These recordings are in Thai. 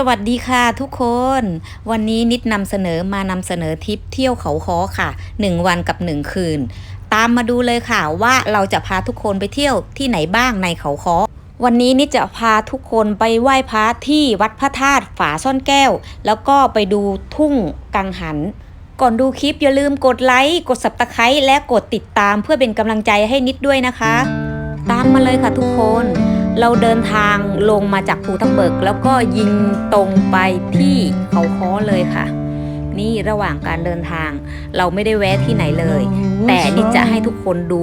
สวัสดีค่ะทุกคน วันนี้นิดนำเสนอมานำเสนอทริปเที่ยวเขาค้อค่ะ 1 วันกับ 1 คืน ตามมาดูเลยค่ะว่าเราจะพาทุกคนไปเที่ยวที่ไหนบ้างในเขาค้อวันนี้นิดจะพาทุกคนไปไหว้พระที่วัดพระธาตุฝาซ่อนแก้ว แล้วก็ไปดูทุ่งกังหัน ก่อนดูคลิปอย่าลืมกดไลค์กดสับตะไคร้และกดติดตามเพื่อเป็นกำลังใจให้นิดด้วยนะคะ ตามมาเลยค่ะทุกคน เราเดินทางลงมาจากภูทับเบิก แล้วก็ยิงตรงไปที่เขาค้อเลยค่ะ นี่ระหว่างการเดินทาง เราไม่ได้แวะที่ไหนเลย แต่นิดจะให้ทุกคนดู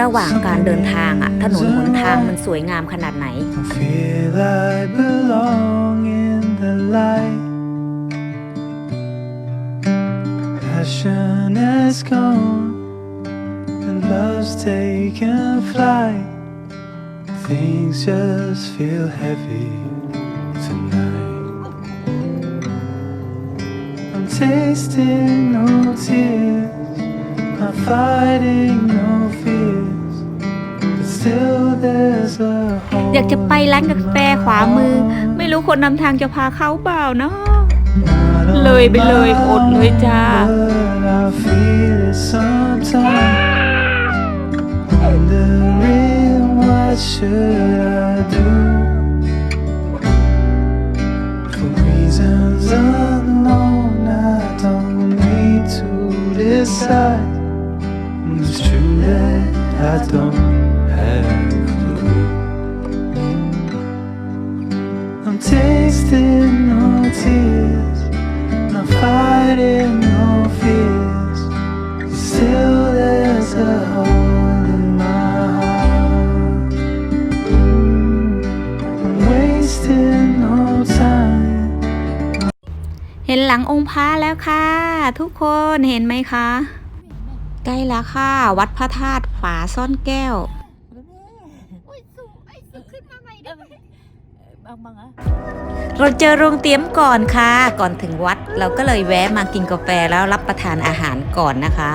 ระหว่างการเดินทางอะถนนหนทางมันสวยงามขนาดไหน Feel I belong in the light. Passion has gone and love's taken flight. Things just feel heavy tonight. I'm tasting no tears, not fighting no fears. But still there's a hole อยากจะไปร้านกาแฟขวามือ ไม่รู้คนนำทางจะพาเข้าเปล่าเนาะ เลยไปเลยอดเลยจ้า But I feel it sometimes. What should I do? For reasons unknown, I don't need to decide. It's true that I don't have a clue. I'm tasting no tears, not fighting ห็นหลังองค์พระแล้วค่ะ ทุกคนเห็นไหมคะใกล้แล้วค่ะ วัดพระธาตุฝาซ่อนแก้วเราเจอโรงเตรียมก่อนค่ะ ก่อนถึงวัดเราก็เลยแวะมากินกาแฟแล้วรับประทานอาหารก่อนนะคะ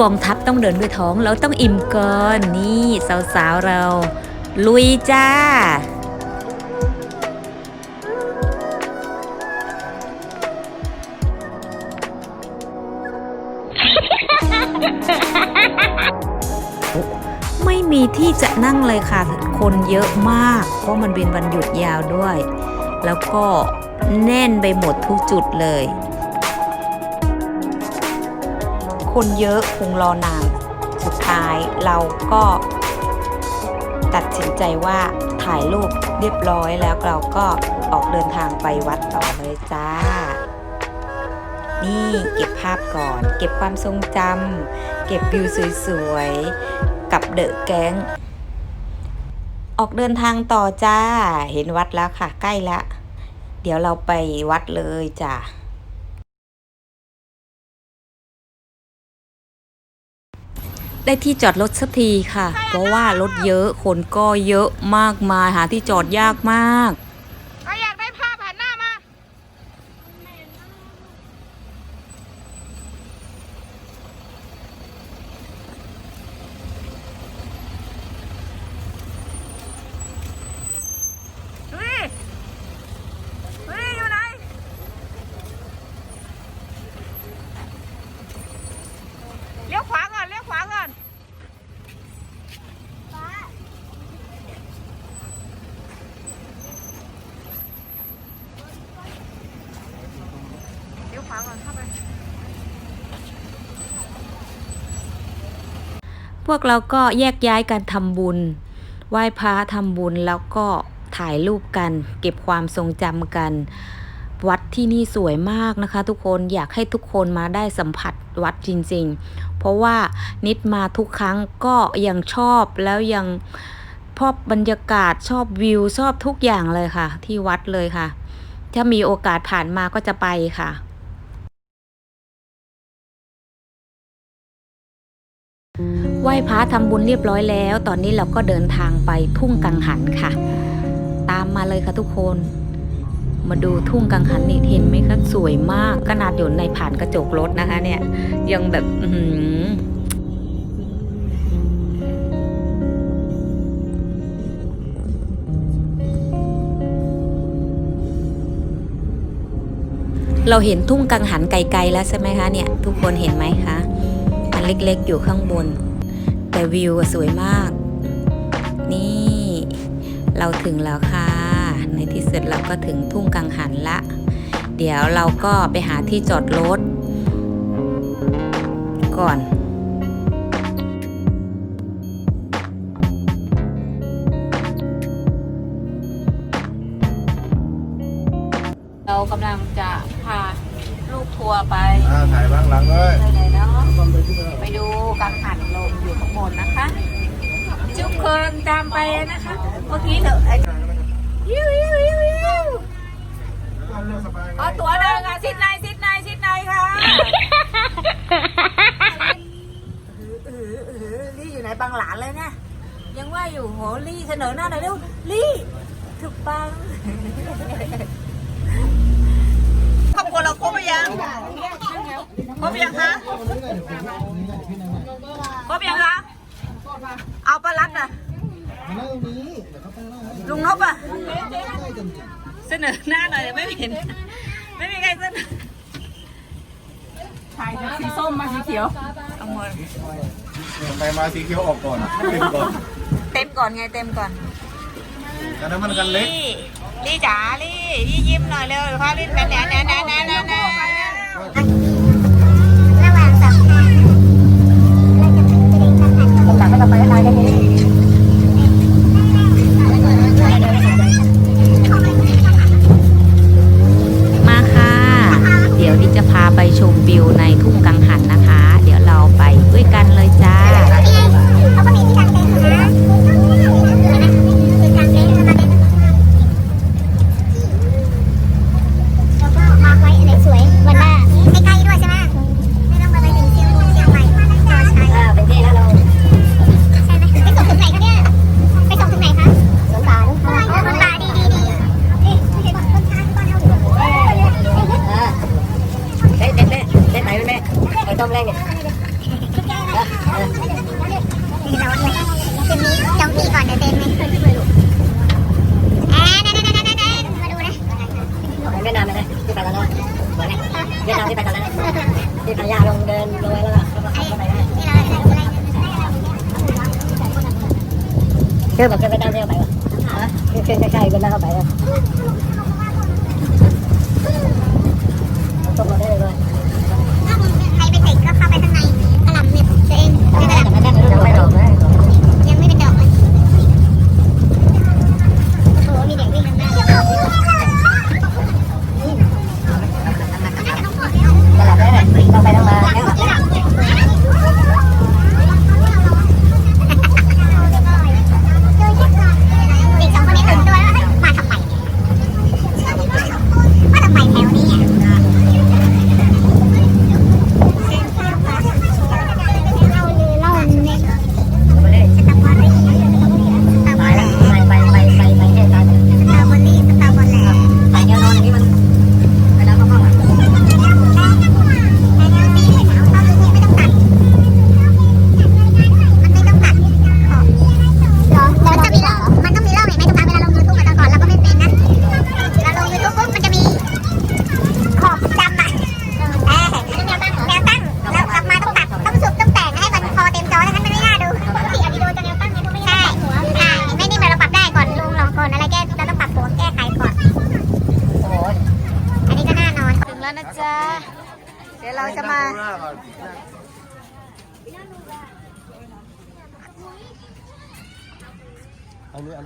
กองทัพต้องเดินด้วยท้อง เราต้องอิ่มก่อน นี่สาวๆเรา ลุยจ้า ที่จะนั่งเลยค่ะ คนเยอะมาก เพราะมันเป็นวันหยุดยาวด้วย แล้วก็แน่นไปหมดทุกจุดเลย คนเยอะคงรอนาน สุดท้ายเราก็ตัดสินใจว่าถ่ายรูปเรียบร้อยแล้วเราก็ออกเดินทางไปวัดต่อเลยจ้า นี่เก็บภาพก่อน เก็บความทรงจำเก็บวิวสวยๆ กับเดอะแก๊ง ออกเดินทางต่อจ้า เห็นวัดแล้วค่ะ ใกล้ล้วเดี๋ยวเราไปวัดเลยจ้าได้ที่จอดรถสักทีค่ะ เพราะว่ารถเยอะ คนก็เยอะมากมาย หาที่จอดยากมาก ใครอยากได้ภาพหันหน้ามา เฮ้ย เฮ้ย อยู่ไหน เลี้ยวขวาก่อน เลี้ยวขวาก่อน เลี้ยวขวา ก่อนเข้าไปพวกเราก็แยกย้ายกันทำบุญ ไหว้พระทำบุญแล้วก็ถ่ายรูปกัน เก็บความทรงจำกัน วัดที่นี่สวยมากนะคะ ทุกคนอยากให้ทุกคนมาได้สัมผัสวัดจริง ๆ เพราะว่านิดมาทุกครั้งก็ยังชอบแล้วยังชอบบรรยากาศชอบวิวชอบทุกอย่างเลยค่ะ ที่วัดเลยค่ะ ถ้ามีโอกาสผ่านมาก็จะไปค่ะ ไหว้พระทำบุญเรียบร้อยแล้ว ตอนนี้เราก็เดินทางไปทุ่งกังหันค่ะ ตามมาเลยค่ะทุกคน มาดูทุ่งกังหันนี่เห็นไหมคะสวยมากขนาดอยู่ในผ่านกระจกรถนะคะ เนี่ย ยังแบบเราเห็นทุ่งกังหันไกลๆแล้วใช่ไหมคะเนี่ย ทุกคนเห็นไหมคะานเล็กๆ อยู่ข้างบน แต่วิวสวยมาก นี่ เราถึงแล้วค่ะ ในที่สุดเราก็ถึงทุ่งกังหันละ เดี๋ยวเราก็ไปหาที่จอดรถก่อน นะคะเมื่อกี้เถอะยิ้วยิ้วยิ้วยิ้วขอตัวเดินค่ะซิทนายสิทนายสิทนายค่ะลี่อยู่ไหนบางหลานเลยเนี่ยยังว่าอยู่โหลี่เสนอหน้าหน่อยเร็วลี่ถูกบาง นอหน้าหน่อยไม่เห็น ไม่มีใครเสนอถ่ายสีส้มมาสีเขียวเอาหมดทไปมาสีเขียวออกก่อนเต็มก่อนเต็มก่อนไงเต็มก่อนอันนั้นมันกันเล็กลี่จ๋าลี่ยิ้มหน่อยเร็วพาลี่เป็แหนแหนแหนแหนแวิวในทุ่งกัง crema.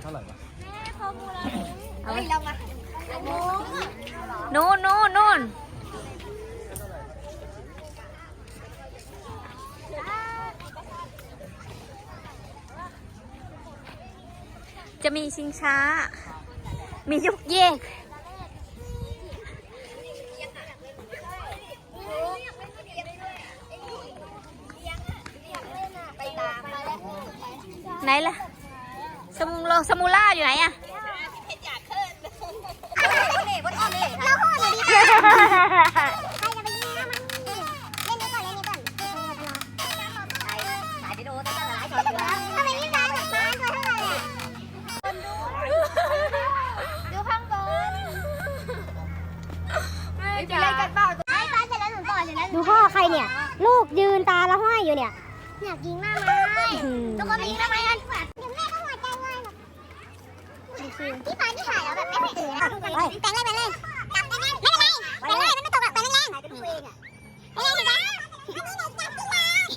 ท่าไหร่วะเอาไปเรามานู่นนู่นนู่นจะมีชิงช้า มียุกเยกไหนล่ะ สมูล่าอยู่ไหนอะ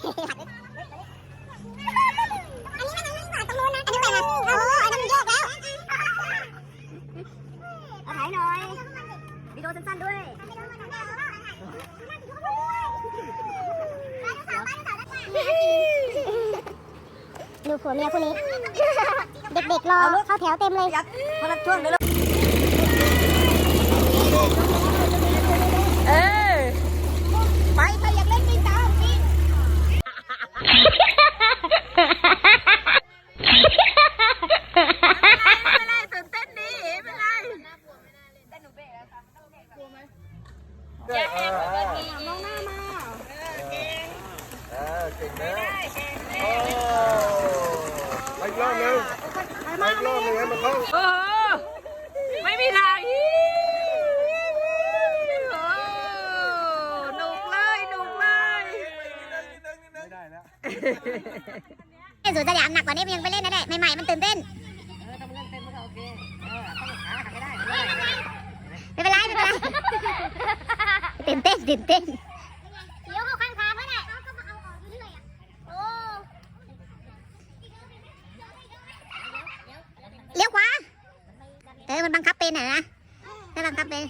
ดีโอสั้นๆด้วยดูผัวเมียคู่นี้ เด็กๆรอเข้าแถวเต็มเลยเพราะมันช่วงนี้เออ ไปใครอยากเล่นปีนตามปีน ตื่นเต้นดีไม่เป็นไรอย่าแหกเวทีมองหน้ามา เออเก่งแล้วโอ้ไปอีกรอบหนึงไปอีกรอบหนึงให้มันเข้า โอ้โหไม่มีทางอีโอ้หนุกเลยหนุกเลย ไม่ได้แล้ว เล่นสวนสยามหนักกว่านี้มันยังไปเล่นได้ใหม่ๆมันตื่นเต้น เออถ้ามันเล่นเต็มมันก็โอเคเออต้องขาหักไม่ได้ ไม่เป็นไรไม่เป็นไร ตื่นเต้นตื่นเต้นเลี้ยวเข้าข้างทางแล้วเนี่ยเขาก็มาเอาออกเรื่อยอะโอ้เลี้ยวขวาเออมันบังคับเป็นอะนะถ้าบังคับเป็น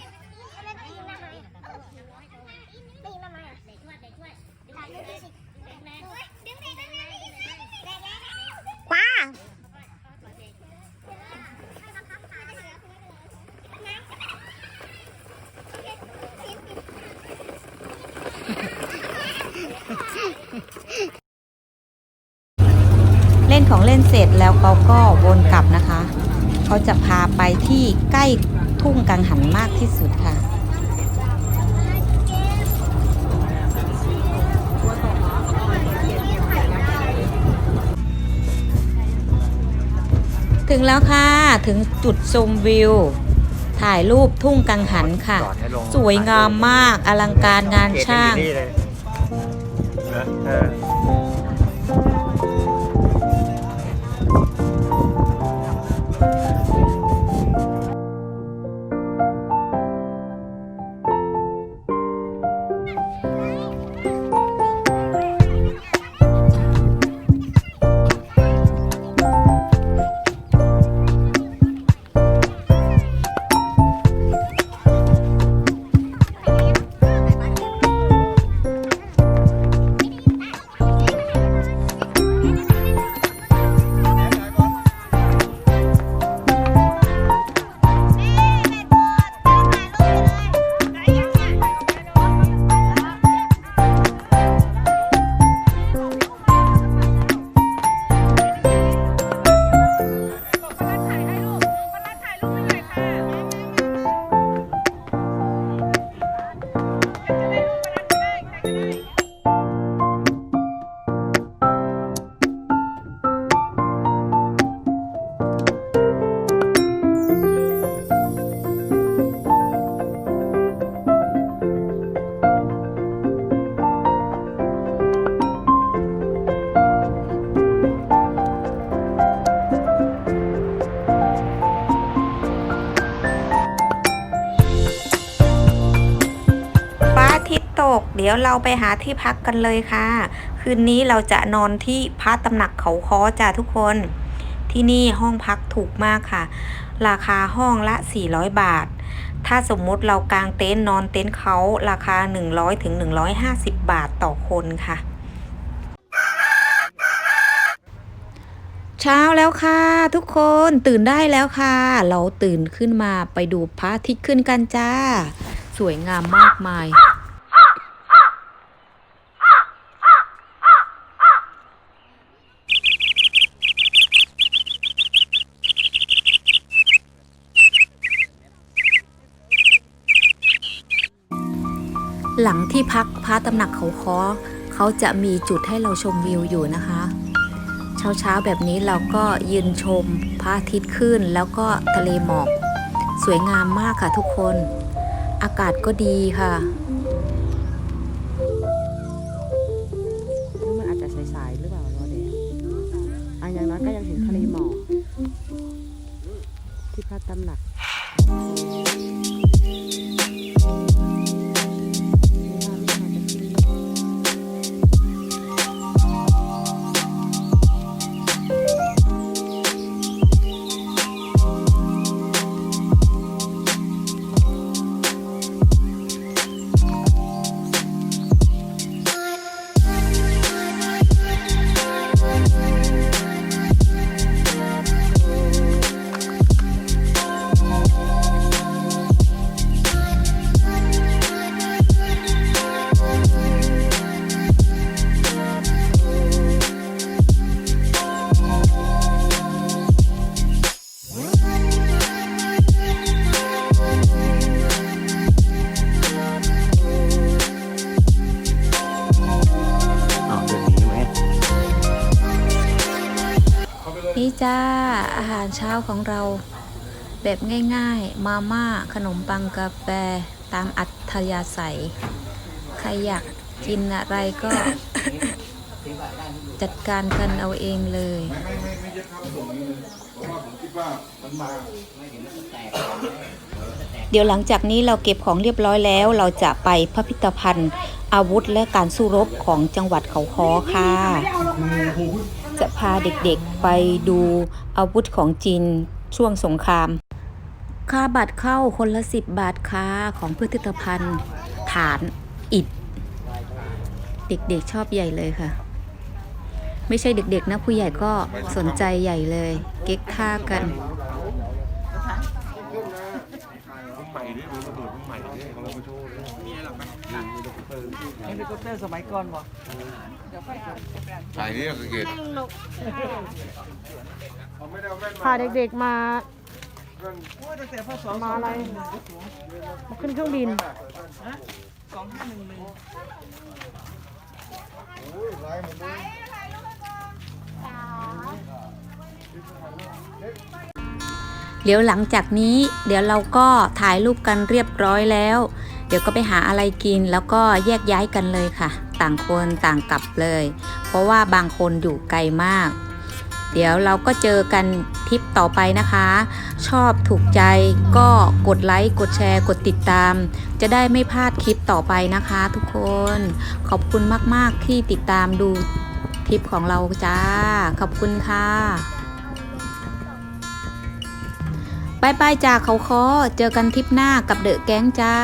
ขวา เล่นของเล่นเสร็จแล้วเขาก็วนกลับนะคะ เขาจะพาไปที่ใกล้ทุ่งกังหันมากที่สุดค่ะถึงแล้วค่ะ ถึงจุดชมวิว ถ่ายรูปทุ่งกังหันค่ะ สวยงามมากอลังการงานช่าง ก เดี๋ยวเราไปหาที่พักกันเลยค่ะ คืนนี้เราจะนอนที่พระตำหนักเขาค้อจ้าทุกคน ที่นี่ห้องพักถูกมากค่ะ ราคาห้องละ 400 บาท ถ้าสมมติเรากางเต็นท์นอนเต็นท์เขาราคา 100ถึง150 บาทต่อคนค่ะ เช้าแล้วค่ะทุกคนตื่นได้แล้วค่ะ เราตื่นขึ้นมาไปดูพระอาทิตย์ขึ้นกันจ้าสวยงามมากมาย หลังที่พักพระตำหนักเขาคอเขาจะมีจุดให้เราชมวิวอยู่นะคะ เช้าเช้าแบบนี้เราก็ยืนชมพระอาทิตย์ขึ้นแล้วก็ทะเลหมอก สวยงามมากค่ะทุกคน อากาศก็ดีค่ะ นี่จ้า อาหารเช้าของเรา แบบง่ายๆ มาม่า ขนมปังกาแฟ ตามอัธยาศัย ใครอยากกินอะไรก็ จัดการกันเอาเองเลยเดี๋ยวหลังจากนี้เราเก็บของเรียบร้อยแล้ว เราจะไปพิพิธภัณฑ์ อาวุธและการสู้รบของจังหวัดเขาค้อค่ะ จะพาเด็กๆไปดูอาวุธของจีนช่วงสงคราม ค่าบัตรเข้าคนละสิบบาทค่าของพิพิธภัณฑ์ ฐานอิฐ เด็กๆชอบใหญ่เลยค่ะ ไม่ใช่เด็กๆนะผู้ใหญ่ก็สนใจใหญ่เลย เก๊กท่ากัน ใหม่ด้วยมันระเบิดใหม่ด้วยเขาเอามาโชว์เลยมีอะไรหรอไหมเฮ ลิคอปเตอร์เฮลิคอปเตอร์สมัยก่อนบ่ถ่ายนี่ก็เกิดพาเด็กๆมามาอะไรมาขึ้นเครื่องบินเดี๋ยวหลังจากนี้เดี๋ยวเราก็ถ่ายรูปกันเรียบร้อยแล้ว เดี๋ยวก็ไปหาอะไรกินแล้วก็แยกย้ายกันเลยค่ะ ต่างคนต่างกลับเลย เพราะว่าบางคนอยู่ไกลมาก เดี๋ยวเราก็เจอกันทริปต่อไปนะคะ ชอบถูกใจก็กดไลค์กดแชร์กดติดตาม จะได้ไม่พลาดคลิปต่อไปนะคะ ทุกคนขอบคุณมาก ๆ ที่ติดตามดูทริปของเราจ้า ขอบคุณค่ะบายบายจ้าเขาคอเจอกันทริปหน้ากับเดอะแก๊งจ้า